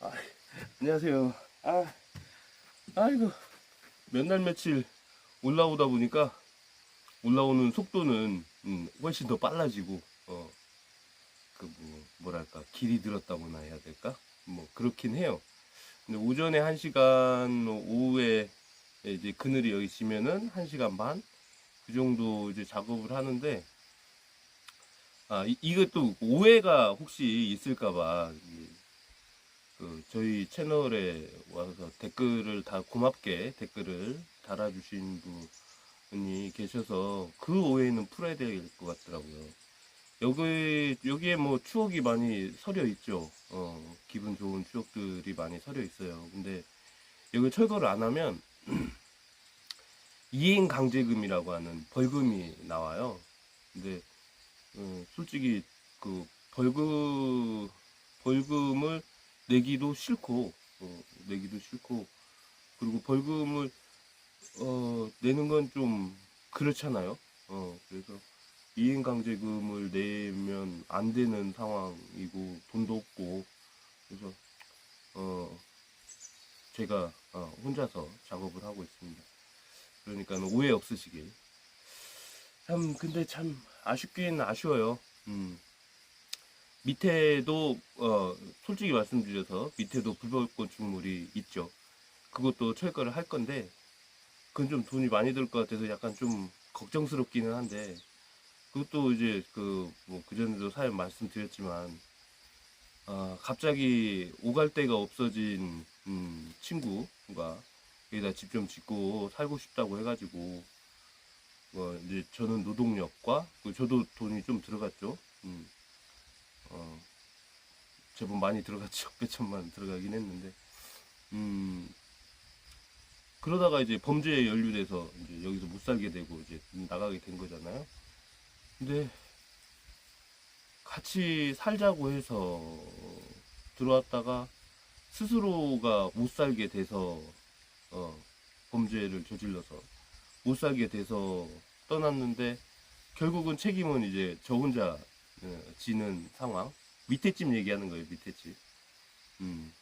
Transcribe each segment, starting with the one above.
아, 안녕하세요. 아, 아이고, 몇 날 며칠 올라오다 보니까 올라오는 속도는 음, 훨씬 더 빨라지고, 어, 그 뭐, 뭐랄까, 길이 늘었다고나 해야 될까? 뭐, 그렇긴 해요. 근데 오전에 한시간 오후에 이제 그늘이 여기 지면은 한시간 반? 그 정도 이제 작업을 하는데, 아, 이, 이것도 오해가 혹시 있을까봐, 그 저희 채널에 와서 댓글을 다 고맙게 댓글을 달아주신 분이 계셔서 그 오해는 풀어야 될 것 같더라고요. 여기 여기에 뭐 추억이 많이 서려 있죠. 어, 기분 좋은 추억들이 많이 서려 있어요. 근데 여기 철거를 안 하면 이행 강제금이라고 하는 벌금이 나와요. 근데 어, 솔직히 그 벌금 벌금을 내기도 싫고 어, 내기도 싫고 그리고 벌금을 어, 내는 건 좀 그렇잖아요. 어, 그래서 이행강제금을 내면 안 되는 상황이고 돈도 없고 그래서 어, 제가 어, 혼자서 작업을 하고 있습니다. 그러니까 오해 없으시길. 참 근데 참 아쉽긴 아쉬워요. 음. 밑에도 어 솔직히 말씀드려서 밑에도 불법꽃 죽물이 있죠. 그것도 철거를 할 건데 그건 좀 돈이 많이 들 것 같아서 약간 좀 걱정스럽기는 한데 그것도 이제 그 뭐 그전에도 사연 말씀드렸지만 아 갑자기 오갈 데가 없어진 음, 친구가 여기다 집 좀 짓고 살고 싶다고 해가지고 뭐 이제 저는 노동력과 그 저도 돈이 좀 들어갔죠. 음. 어, 제법 많이 들어갔죠. 몇 천만 들어가긴 했는데, 음, 그러다가 이제 범죄에 연루돼서 이제 여기서 못 살게 되고 이제 나가게 된 거잖아요. 근데 같이 살자고 해서 들어왔다가 스스로가 못 살게 돼서 어, 범죄를 저질러서 못 살게 돼서 떠났는데 결국은 책임은 이제 저 혼자 어, 지는 상황. 밑에 집 얘기하는 거예요, 밑에 집. 음.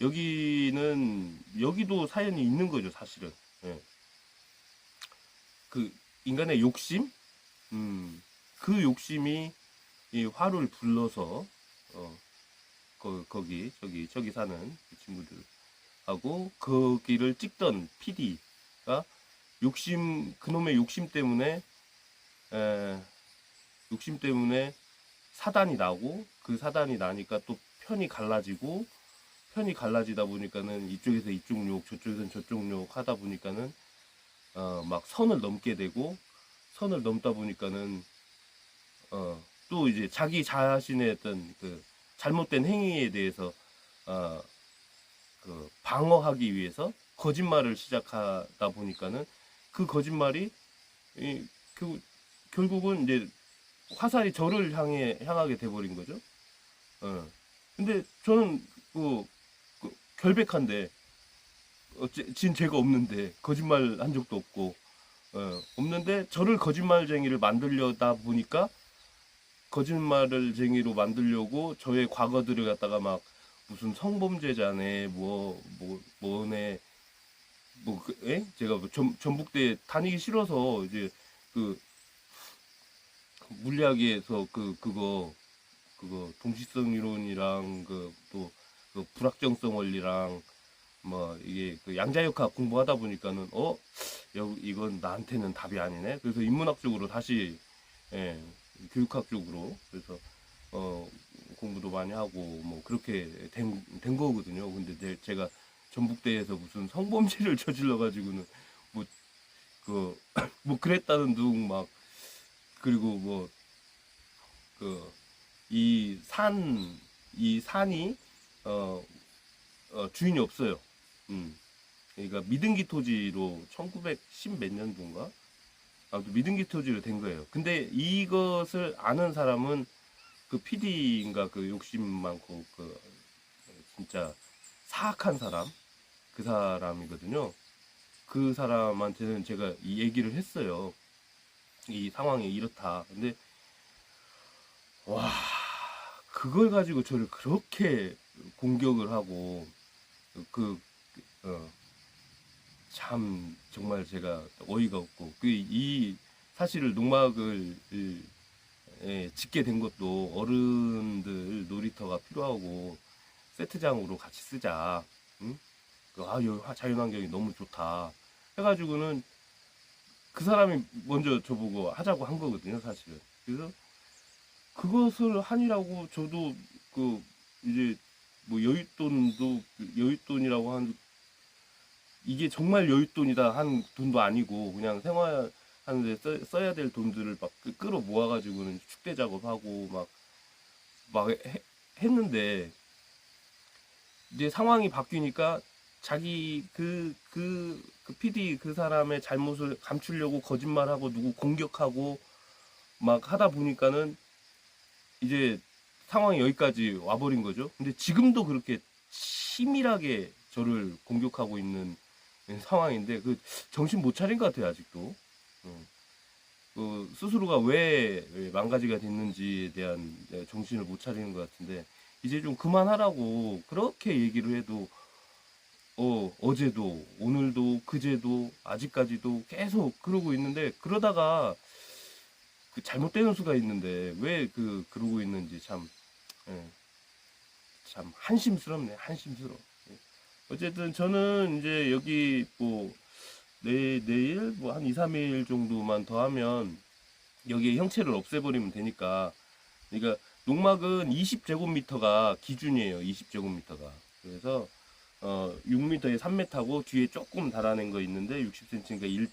여기는, 여기도 사연이 있는 거죠, 사실은. 예. 그, 인간의 욕심? 음. 그 욕심이 이 화를 불러서, 어, 거, 거기, 저기, 저기 사는 그 친구들하고 거기를 찍던 PD가 욕심, 그놈의 욕심 때문에, 에, 욕심 때문에 사단이 나고 그 사단이 나니까 또 편이 갈라지고 편이 갈라지다 보니까는 이쪽에서 이쪽 욕 저쪽에서는 저쪽 욕 하다 보니까는 어 막 선을 넘게 되고 선을 넘다 보니까는 어 또 이제 자기 자신의 어떤 그 잘못된 행위에 대해서 어 그 방어하기 위해서 거짓말을 시작하다 보니까는 그 거짓말이 이 그 결국은 이제 화살이 저를 향해 향하게 돼버린 거죠. 어. 근데 저는 그, 그 결백한데 어째, 진 죄가 없는데 거짓말 한 적도 없고 어, 없는데 저를 거짓말쟁이를 만들려다 보니까 거짓말을 쟁이로 만들려고 저의 과거들을 갖다가 막 무슨 성범죄자네 뭐 뭐 뭐네 뭐 그, 에? 제가 뭐 전, 전북대 다니기 싫어서 이제 그 물리학에서 그 그거 그거 동시성 이론이랑 그또 그 불확정성 원리랑 뭐 이게 그 양자역학 공부하다 보니까는 어? 여, 이건 나한테는 답이 아니네? 그래서 인문학 쪽으로 다시 예, 교육학 쪽으로. 그래서 어 공부도 많이 하고 뭐 그렇게 된, 된 거거든요. 근데 내- 제가 전북대에서 무슨 성범죄를 저질러 가지고는 뭐 그 뭐 그랬다는 둥막 그리고 뭐 그 이산이 산이 어, 어, 주인이 없어요. 음. 그러니까 미등기 토지로 1910 몇 년도인가? 아무튼 미등기 토지로 된 거예요. 근데 이것을 아는 사람은 그 PD인가 그 욕심 많고 그 진짜 사악한 사람 그 사람이거든요. 그 사람한테는 제가 이 얘기를 했어요. 이 상황이 이렇다. 근데 와 그걸 가지고 저를 그렇게 공격을 하고 그 어, 참 정말 제가 어이가 없고 그 이 사실을 농막을 예, 짓게 된 것도 어른들 놀이터가 필요하고 세트장으로 같이 쓰자. 응? 그, 아, 자연환경이 너무 좋다. 해가지고는 그 사람이 먼저 저보고 하자고 한 거거든요, 사실은. 그래서 그것을 하니라고 저도 그 이제 뭐 여윳돈도 여윳돈이라고 한 이게 정말 여윳돈이다 한 돈도 아니고 그냥 생활 하는데 써, 써야 될 돈들을 막 끄- 끌어 모아가지고는 축대 작업하고 막막 했는데 이제 상황이 바뀌니까 자기 그, 그, 그 PD 그 사람의 잘못을 감추려고 거짓말하고 누구 공격하고 막 하다 보니까는 이제 상황이 여기까지 와버린 거죠. 근데 지금도 그렇게 치밀하게 저를 공격하고 있는 상황인데 그 정신 못 차린 것 같아요, 아직도. 음. 그 스스로가 왜 망가지가 됐는지에 대한 정신을 못 차리는 것 같은데 이제 좀 그만하라고 그렇게 얘기를 해도 어 어제도 오늘도 그제도 아직까지도 계속 그러고 있는데 그러다가 그 잘못되는 수가 있는데 왜 그 그러고 있는지 참 예, 참 한심스럽네 한심스러워. 예. 어쨌든 저는 이제 여기 뭐 내, 내일 뭐 한 2, 3일 정도만 더 하면 여기에 형체를 없애버리면 되니까. 그러니까 농막은 20제곱미터가 기준이에요 20제곱미터가. 그래서 어 6m에 3m고 뒤에 조금 달아낸 거 있는데 60cm니까 1.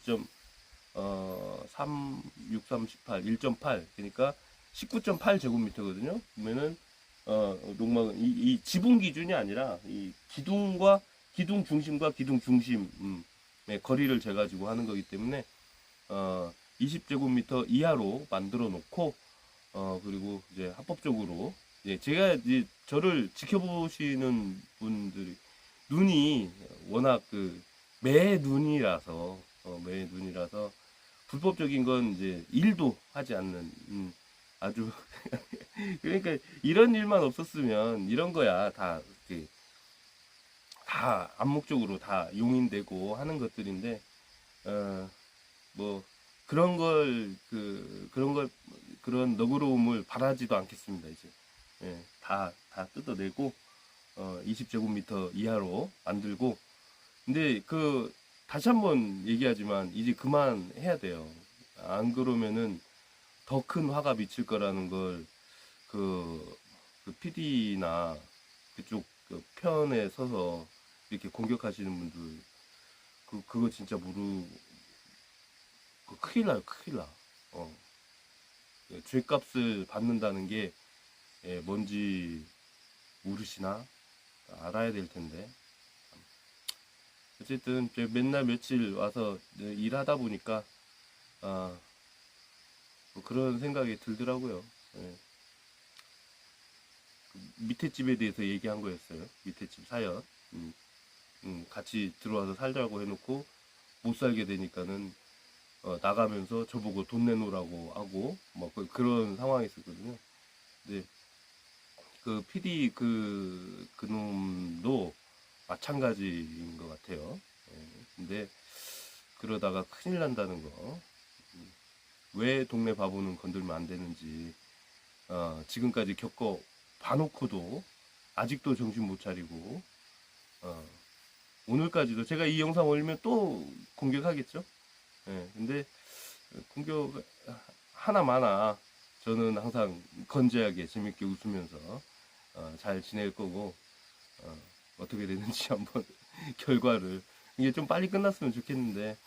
어, 3, 6, 3, 18, 1.8 그러니까 19.8 제곱미터거든요. 그러면은 어, 농막은 이, 이 지붕 기준이 아니라 이 기둥과 기둥 중심과 기둥 중심 음, 의 거리를 재 가지고 하는 거기 때문에 어, 20제곱미터 이하로 만들어 놓고 어, 그리고 이제 합법적으로 예, 제가 이제 저를 지켜보시는 분들이 눈이 워낙 그 매 눈이라서 어, 매 눈이라서 불법적인 건 이제 일도 하지 않는 음, 아주 그러니까 이런 일만 없었으면 이런 거야. 다 이렇게 다 암묵적으로 다 용인되고 하는 것들인데 어 뭐 그런 걸 그 그런 걸 그런 너그러움을 바라지도 않겠습니다 이제. 예, 다 다 뜯어내고 어 20제곱미터 이하로 만들고 근데 그 다시 한번 얘기하지만 이제 그만 해야 돼요. 안 그러면은 더 큰 화가 미칠 거라는 걸 그, 그 PD나 그쪽 그 편에 서서 이렇게 공격하시는 분들 그 그거 진짜 모르 그 큰일 나요 큰일 나. 어. 예, 죄값을 받는다는 게 예, 뭔지 모르시나 알아야 될 텐데. 어쨌든 맨날 며칠 와서 네, 일하다 보니까 아, 뭐 그런 생각이 들더라고요. 예. 그 밑에 집에 대해서 얘기한 거였어요. 밑에 집 사연. 음, 음, 같이 들어와서 살자고 해놓고 못 살게 되니까는 어, 나가면서 저보고 돈 내놓으라고 하고 뭐 그, 그런 상황이 있었거든요. 근데 그 PD 그 그놈도 마찬가지인 것 같아요. 예, 근데 그러다가 큰일 난다는 거. 음, 왜 동네 바보는 건들면 안 되는지 어, 지금까지 겪어 봐놓고도 아직도 정신 못 차리고 어, 오늘까지도 제가 이 영상 올리면 또 공격하겠죠. 예, 근데 공격 하나마나 저는 항상 건재하게 재밌게 웃으면서 어, 잘 지낼 거고 어, 어떻게 되는지 한번 결과를 이게 좀 빨리 끝났으면 좋겠는데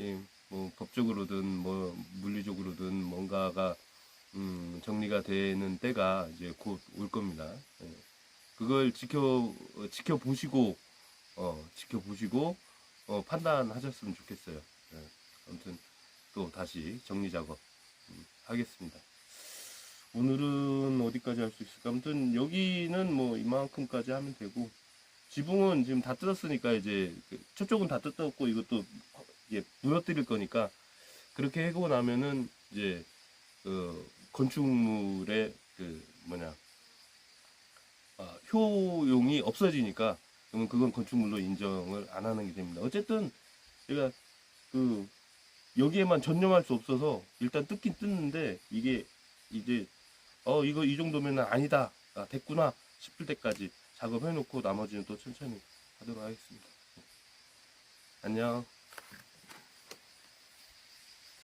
예, 뭐 법적으로든 뭐 물리적으로든 뭔가가 음, 정리가 되는 때가 이제 곧 올 겁니다. 예. 그걸 지켜 어, 지켜보시고 어, 지켜보시고 어, 판단하셨으면 좋겠어요. 예. 아무튼 또 다시 정리 작업 음, 하겠습니다. 오늘은 어디까지 할 수 있을까? 아무튼 여기는 뭐 이만큼까지 하면 되고 지붕은 지금 다 뜯었으니까 이제 그 저쪽은 다 뜯었고 이것도 이제 무너뜨릴 거니까 그렇게 하고 나면은 이제 그 건축물의 그 뭐냐 어, 효용이 없어지니까 그러면 그건 건축물로 인정을 안 하는 게 됩니다. 어쨌든 제가 그 여기에만 전념할 수 없어서 일단 뜯긴 뜯는데 이게 이제 어 이거 이 정도면 아니다 아, 됐구나 싶을 때까지 작업해놓고 나머지는 또 천천히 하도록 하겠습니다. 안녕.